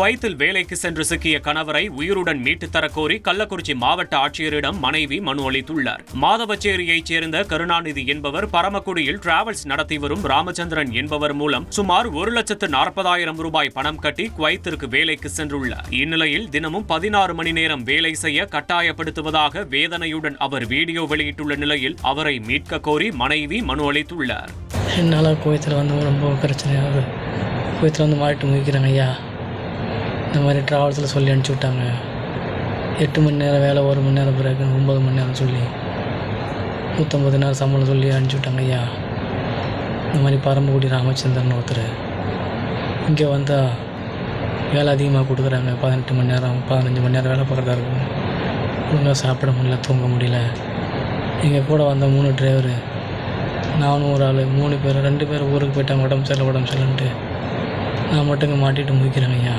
குவைத்தில் வேலைக்கு சென்று சிக்கிய கணவரை உயிருடன் மீட்டுத் தரக்கோரி கள்ளக்குறிச்சி மாவட்ட ஆட்சியரிடம் மனைவி மனு அளித்துள்ளார். மாதவச்சேரியைச் சேர்ந்த கருணாநிதி என்பவர் பரமக்குடியில் டிராவல்ஸ் நடத்தி வரும் ராமச்சந்திரன் என்பவர் மூலம் சுமார் ஒரு லட்சத்து நாற்பதாயிரம் ரூபாய் பணம் கட்டி குவைத்திற்கு வேலைக்கு சென்றுள்ளார். இந்நிலையில் தினமும் பதினாறு மணி நேரம் வேலை செய்ய கட்டாயப்படுத்துவதாக வேதனையுடன் அவர் வீடியோ வெளியிட்டுள்ள நிலையில் அவரை மீட்க கோரி மனைவி மனு அளித்துள்ளார். என்னால் குவைத்தில் வந்து ரொம்ப பிரச்சனையாக குவைத்தில் வந்து மாட்டிட்டு முழிக்கிறாங்க ஐயா. இந்த மாதிரி ட்ராவல்ஸில் சொல்லி அனுப்பிச்சி விட்டாங்க. எட்டு மணி நேரம் வேலை ஒரு மணி நேரம் பிறகு ஒம்பது மணி நேரம் சொல்லி நூற்றம்பது நேரம் சம்பளம் சொல்லி அனுப்பிச்சி விட்டாங்க ஐயா. இந்த மாதிரி பரம்புக்குடி ராமச்சந்திரன் ஒருத்தர். இங்கே வந்தால் வேலை அதிகமாக கொடுக்குறாங்க. பதினெட்டு மணி நேரம் பதினஞ்சு மணி நேரம் வேலை பார்க்குறதா இருக்கும். ஒழுங்காக சாப்பிட முடியல தூங்க முடியல. எங்கள் கூட வந்த மூணு டிரைவரு நானும் ஒரு ஆள் மூணு பேர் ரெண்டு பேர் ஊருக்கு போயிட்டாங்க. உடம்பு சரியில்லை உடம்பு சரியில்லைன்ட்டு. நான் மட்டும் இங்கே மாட்டிட்டு முடிக்கிறேங்க ஐயா.